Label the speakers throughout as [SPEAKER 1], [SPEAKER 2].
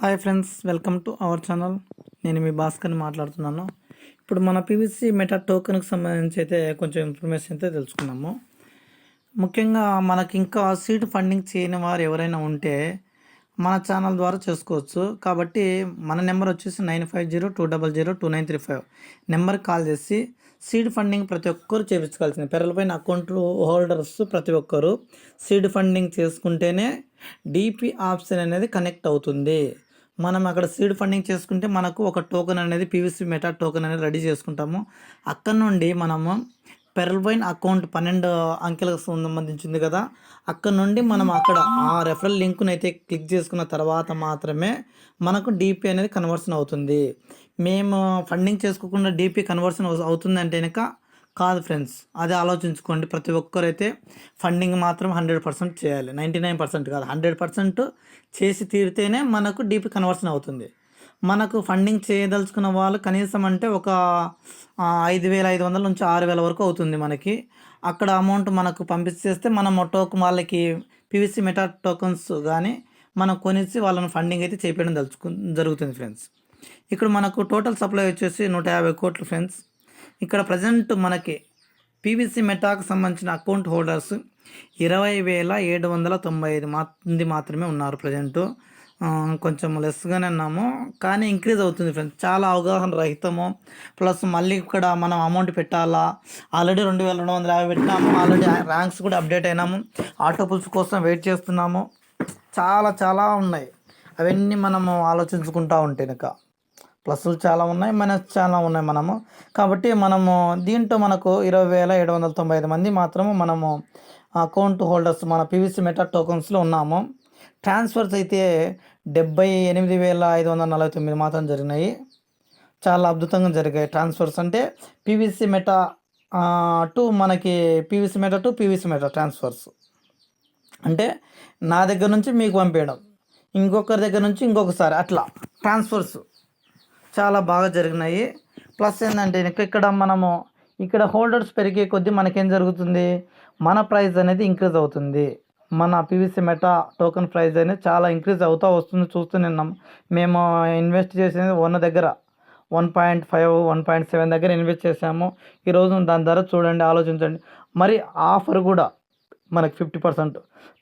[SPEAKER 1] Hi friends welcome to our channel. నేను మీ భాస్కర్ మాట్లాడుతున్నాను. ఇప్పుడు మన పీవీసీ మెటా టోకెన్కి సంబంధించి అయితే కొంచెం ఇన్ఫర్మేషన్ అయితే తెలుసుకున్నాము. ముఖ్యంగా మనకి ఇంకా సీడ్ ఫండింగ్ చేయని వారు ఎవరైనా ఉంటే మన ఛానల్ ద్వారా చేసుకోవచ్చు. కాబట్టి మన నెంబర్ వచ్చేసి nine five zero two double zero two nine three five. నెంబర్కి కాల్ చేసి సీడ్ ఫండింగ్ ప్రతి ఒక్కరు చేయించుకోవాల్సింది పెరలపైన అకౌంట్ హోల్డర్స్ ప్రతి ఒక్కరు సీడ్ ఫండింగ్ చేసుకుంటేనే డిపి ఆప్షన్ అనేది కనెక్ట్ అవుతుంది. మనం అక్కడ సీడ్ ఫండింగ్ చేసుకుంటే మనకు ఒక టోకెన్ అనేది పీవీసీ మెటా టోకెన్ అనేది రెడీ చేసుకుంటాము. అక్కడ నుండి మనము పెరల్వైన్ అకౌంట్ పన్నెండు అంకెలకు సంబంధించింది కదా. అక్కడ నుండి మనం అక్కడ ఆ రెఫరల్ లింక్ను అయితే క్లిక్ చేసుకున్న తర్వాత మాత్రమే మనకు డీపీ అనేది కన్వర్షన్ అవుతుంది. మేము ఫండింగ్ చేసుకోకుండా డీపీ కన్వర్షన్ అవుతుంది అంటే కనుక కాదు ఫ్రెండ్స్. అది ఆలోచించుకోండి. ప్రతి ఒక్కరైతే ఫండింగ్ మాత్రం హండ్రెడ్ పర్సెంట్ చేయాలి. నైంటీ నైన్ పర్సెంట్ కాదు హండ్రెడ్ పర్సెంట్ చేసి తీరితేనే మనకు డీపీ కన్వర్షన్ అవుతుంది. మనకు ఫండింగ్ చేయదలుచుకున్న వాళ్ళు కనీసం అంటే ఒక ఐదు వేల ఐదు వందల నుంచి ఆరు వేల వరకు అవుతుంది మనకి. అక్కడ అమౌంట్ మనకు పంపించేస్తే మనం టోకెన్ వాళ్ళకి పివిసి మెటా టోకన్స్ కానీ మనం కొనిచ్చి వాళ్ళని ఫండింగ్ అయితే చేపేయడం దలుచుకు జరుగుతుంది ఫ్రెండ్స్. ఇక్కడ మనకు టోటల్ సప్లై వచ్చేసి నూట యాభై కోట్లు ఫ్రెండ్స్. ఇక్కడ ప్రజెంట్ మనకి పీవీసీ మెటాకు సంబంధించిన అకౌంట్ హోల్డర్స్ ఇరవై వేల ఏడు వందల తొంభై ఐదు మంది మాత్రమే ఉన్నారు ప్రజెంటు కొంచెం లెస్గానే ఉన్నాము. కానీ ఇంక్రీజ్ అవుతుంది ఫ్రెండ్స్ చాలా అవగాహన రహితము. ప్లస్ మళ్ళీ ఇక్కడ మనం అమౌంట్ పెట్టాలా? ఆల్రెడీ రెండు వేల రెండు వందల యాభై పెట్టినాము. ఆల్రెడీ ర్యాంక్స్ కూడా అప్డేట్ అయినాము. ఆటో పుల్స్ కోసం వెయిట్ చేస్తున్నాము. చాలా చాలా ఉన్నాయి. అవన్నీ మనము ఆలోచించుకుంటా ఉంటే కనుక ప్లస్లు చాలా ఉన్నాయి మైనస్ చాలా ఉన్నాయి మనము. కాబట్టి మనము దీంట్లో మనకు ఇరవై వేల ఏడు వందల తొంభై ఐదు మంది మాత్రము మనము అకౌంట్ హోల్డర్స్ మన పీవీసీ మెటా టోకన్స్లో ఉన్నాము. ట్రాన్స్ఫర్స్ అయితే డెబ్బై ఎనిమిది వేల ఐదు వందల నలభై తొమ్మిది మాత్రం జరిగినాయి. చాలా అద్భుతంగా జరిగాయి ట్రాన్స్ఫర్స్. అంటే పీవీసీ మెటా టు మనకి PVC meta to PVC meta transfers. అంటే నా దగ్గర నుంచి మీకు పంపించడం ఇంకొకరి దగ్గర నుంచి ఇంకొకసారి అట్లా ట్రాన్స్ఫర్స్. చాలా బాగా జరిగినాయి. ప్లస్ ఏంటంటే ఇక్కడ మనము ఇక్కడ హోల్డర్స్ పెరిగే కొద్దీ మనకేం జరుగుతుంది? మన ప్రైస్ అనేది ఇంక్రీజ్ అవుతుంది. మన పీవీసీ మెటా టోకెన్ ప్రైస్ అనేది చాలా ఇంక్రీజ్ అవుతూ వస్తుంది చూస్తున్నాం మేము ఇన్వెస్ట్ చేసేది వన్ దగ్గర one point five one point seven దగ్గర ఇన్వెస్ట్ చేసాము. ఈరోజు దాని ధర చూడండి ఆలోచించండి. మరి ఆఫర్ కూడా మనకి ఫిఫ్టీ పర్సెంట్.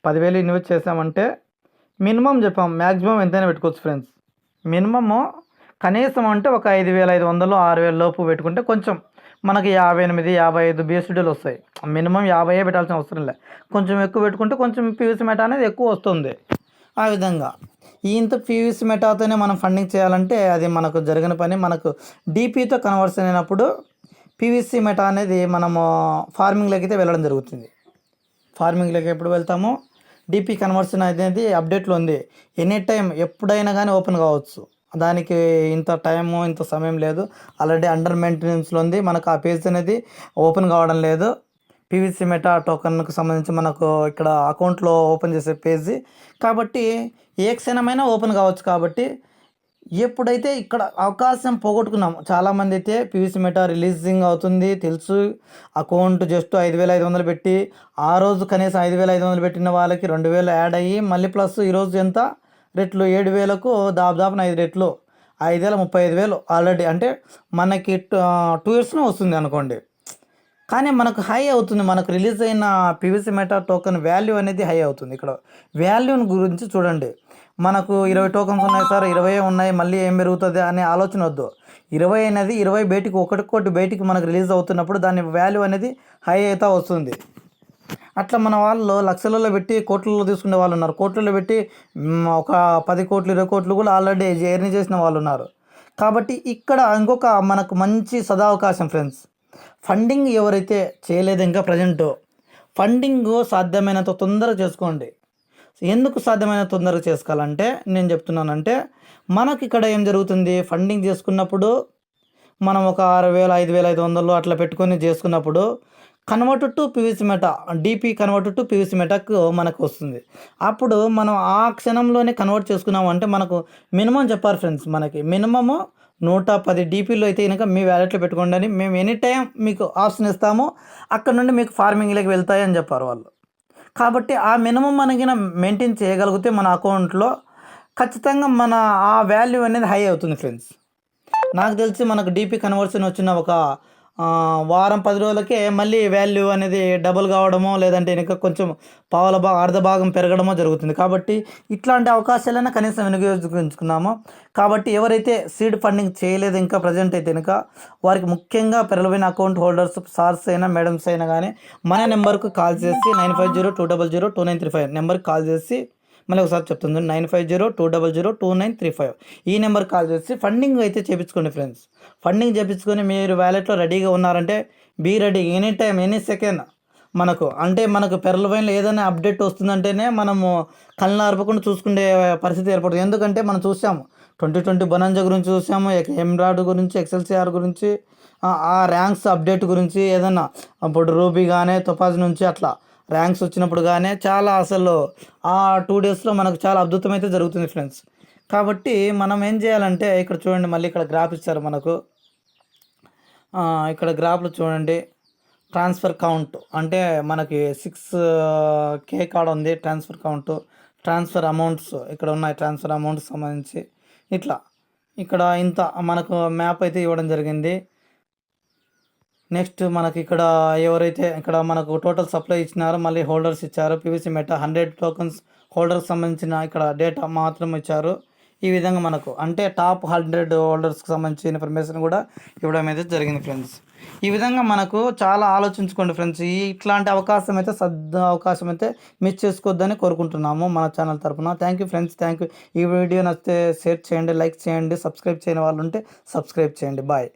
[SPEAKER 1] పదివేలు ఇన్వెస్ట్ చేసామంటే మినిమం చెప్పాం మ్యాక్సిమం ఎంతైనా పెట్టుకోవచ్చు ఫ్రెండ్స్. మినిమము కనీసం అంటే ఒక ఐదు వేల ఐదు వందలు ఆరు వేల లోపు పెట్టుకుంటే కొంచెం మనకి యాభై ఎనిమిది యాభై ఐదు బీఎస్డీలు వస్తాయి. మినిమం యాభై పెట్టాల్సిన అవసరం లే. కొంచెం ఎక్కువ పెట్టుకుంటే కొంచెం పీవీసీ మెటా అనేది ఎక్కువ వస్తుంది. ఆ విధంగా ఇంత పీవీసీ మెటాతోనే మనం ఫండింగ్ చేయాలంటే అది మనకు జరిగిన పని. మనకు డీపీతో కన్వర్షన్ అయినప్పుడు పీవీసీ మెటా అనేది మనము ఫార్మింగ్లోకి అయితే వెళ్ళడం జరుగుతుంది. ఫార్మింగ్లోకి ఎప్పుడు వెళ్తామో? డీపీ కన్వర్షన్ అనేది అప్డేట్లో ఉంది. ఎనీ టైం ఎప్పుడైనా కానీ ఓపెన్ కావచ్చు. దానికి ఇంత టైము ఇంత సమయం లేదు. ఆల్రెడీ అండర్ మెయింటెనెన్స్లో ఉంది. మనకు ఆ పేజ్ అనేది ఓపెన్ కావడం లేదు. పీవీసీ మెటా టోకన్కు సంబంధించి మనకు ఇక్కడ అకౌంట్లో ఓపెన్ చేసే పేజీ కాబట్టి ఏ క్షణమైనా ఓపెన్ కావచ్చు కాబట్టి ఎప్పుడైతే ఇక్కడ అవకాశం పోగొట్టుకున్నాం చాలామంది అయితే పీవీసీ మెటా రిలీజింగ్ అవుతుంది. తెలుసు. అకౌంట్ జస్ట్ ఐదు వేల ఐదు వందలు పెట్టి ఆ రోజు కనీసం ఐదు వేల ఐదు వందలు పెట్టిన వాళ్ళకి రెండు వేలు యాడ్ అయ్యి మళ్ళీ ప్లస్ ఈరోజు ఎంత? రెట్లు ఏడు వేలకు దాదాపు ఐదు రెట్లు ఐదు వేల ముప్పై ఐదు వేలు ఆల్రెడీ అంటే మనకి టూ ఇయర్స్లో వస్తుంది అనుకోండి. కానీ మనకు హై అవుతుంది. మనకు రిలీజ్ అయిన పీవీసీ మెటా టోకెన్ వాల్యూ అనేది హై అవుతుంది. ఇక్కడ వాల్యూని గురించి చూడండి. మనకు ఇరవై టోకన్స్ ఉన్నాయి సార్ ఇరవై ఉన్నాయి మళ్ళీ ఏం పెరుగుతుంది అనే ఆలోచన వద్దు. ఇరవై అనేది ఇరవై బయటికి ఒకటి కోటి బయటికి మనకు రిలీజ్ అవుతున్నప్పుడు దాని వాల్యూ అనేది హై అవుతా వస్తుంది. అట్లా మన వాళ్ళు లక్షలలో పెట్టి కోట్లలో తీసుకునే వాళ్ళు ఉన్నారు. కోట్లలో పెట్టి ఒక పది కోట్లు ఇరవై కోట్లు కూడా ఆల్రెడీ జర్నీ చేసిన వాళ్ళు ఉన్నారు. కాబట్టి ఇక్కడ ఇంకొక మనకు మంచి సదావకాశం ఫ్రెండ్స్ ఫండింగ్ ఎవరైతే చేయలేదు ఇంకా ప్రజెంట్ ఫండింగ్ సాధ్యమైనంత తొందరగా చేసుకోండి. ఎందుకు సాధ్యమైన తొందరగా చేసుకోవాలంటే నేను చెప్తున్నానంటే మనకి ఇక్కడ ఏం జరుగుతుంది? ఫండింగ్ చేసుకున్నప్పుడు మనం ఒక ఆరు వేల ఐదు వేల ఐదు వందలు అట్లా పెట్టుకొని చేసుకున్నప్పుడు convert to PVC meta DP convert to PVC మెటాకు మనకు వస్తుంది. అప్పుడు మనం ఆ క్షణంలోనే కన్వర్ట్ చేసుకున్నాము అంటే మనకు మినిమం చెప్పారు ఫ్రెండ్స్ మనకి. మినిమము నూట పది డీపీలో అయితే కనుక మీ వ్యాలెట్లో పెట్టుకోండి అని మేము ఎనీ టైం మీకు ఆప్షన్ ఇస్తాము. అక్కడ నుండి మీకు ఫార్మింగ్లోకి వెళ్తాయి అని చెప్పారు వాళ్ళు. కాబట్టి ఆ మినిమం మనకి మెయింటైన్ చేయగలిగితే మన అకౌంట్లో ఖచ్చితంగా మన ఆ వాల్యూ అనేది హై అవుతుంది ఫ్రెండ్స్. నాకు తెలిసి మనకు డీపీ కన్వర్షన్ వచ్చిన ఒక వారం పది రోజులకే మళ్ళీ వాల్యూ అనేది డబుల్ కావడమో లేదంటే ఇంకా కొంచెం పావుల భా అర్ధ భాగం పెరగడమో జరుగుతుంది. కాబట్టి ఇట్లాంటి అవకాశాలైనా కనీసం వినియోగించుకున్నాము కాబట్టి ఎవరైతే సీడ్ ఫండింగ్ చేయలేదు ఇంకా ప్రజెంట్ అయితే కనుక వారికి ముఖ్యంగా పెరలవైన అకౌంట్ హోల్డర్స్ సార్స్ అయినా మేడమ్స్ అయినా కానీ మన నెంబర్కు కాల్ చేసి nine five zero two double zero two nine three five నెంబర్కి కాల్ చేసి మళ్ళీ ఒకసారి చెప్తుంది nine five zero two double zero two nine three five. ఈ నెంబర్ కాల్ చేసి ఫండింగ్ అయితే చేపించుకోండి ఫ్రెండ్స్. ఫండింగ్ చేపించుకొని మీరు వ్యాలెట్లో రెడీగా ఉన్నారంటే be ready any time any second. మనకు అంటే మనకు పెరల పైన ఏదైనా అప్డేట్ వస్తుందంటేనే మనము కళ్ళు అరపకుండా చూసుకునే పరిస్థితి ఏర్పడుతుంది. ఎందుకంటే మనం చూసాము ట్వంటీ ట్వంటీ బనాంజా గురించి చూసాము ఎమ్రాడ్ గురించి ఎక్సెల్సిఆర్ గురించి ఆ- ర్యాంక్స్ అప్డేట్ గురించి ఏదన్నా అప్పుడు రూబీ కానీ తుపాజ్ నుంచి అట్లా ర్యాంక్స్ వచ్చినప్పుడు కానీ చాలా అసలు ఆ టూ డేస్లో మనకు చాలా అద్భుతం అయితే జరుగుతుంది ఫ్రెండ్స్. కాబట్టి మనం ఏం చేయాలంటే ఇక్కడ చూడండి మళ్ళీ ఇక్కడ గ్రాఫ్ ఇచ్చారు మనకు. ఇక్కడ గ్రాఫ్లు చూడండి. ట్రాన్స్ఫర్ కౌంట్ అంటే మనకి సిక్స్ కే కార్డ్ ఉంది ట్రాన్స్ఫర్ కౌంట్. ట్రాన్స్ఫర్ అమౌంట్స్ ఇక్కడ ఉన్నాయి ట్రాన్స్ఫర్ అమౌంట్స్ సంబంధించి. ఇట్లా. ఇక్కడ ఇంత మనకు మ్యాప్ అయితే ఇవ్వడం జరిగింది. నెక్స్ట్ మనకి ఇక్కడ ఎవరైతే ఇక్కడ మనకు టోటల్ సప్లై ఇచ్చినారో మళ్ళీ హోల్డర్స్ ఇచ్చారు. PVC meta hundred tokens holders సంబంధించిన ఇక్కడ డేటా మాత్రం ఇచ్చారు. ఈ విధంగా మనకు అంటే టాప్ హండ్రెడ్ హోల్డర్స్కి సంబంధించిన ఇన్ఫర్మేషన్ కూడా ఇవ్వడం అయితే జరిగింది ఫ్రెండ్స్ ఈ విధంగా మనకు చాలా ఆలోచించుకోండి ఫ్రెండ్స్ ఈ ఇట్లాంటి అవకాశం అయితే సద్ద అవకాశం అయితే మిస్ చేసుకోవద్దని కోరుకుంటున్నాము మన ఛానల్ తరపున. Thank you friends thank you ఈ వీడియో నచ్చితే షేర్ చేయండి లైక్ చేయండి సబ్స్క్రైబ్ చేయని వాళ్ళు ఉంటే సబ్స్క్రైబ్ చేయండి. బాయ్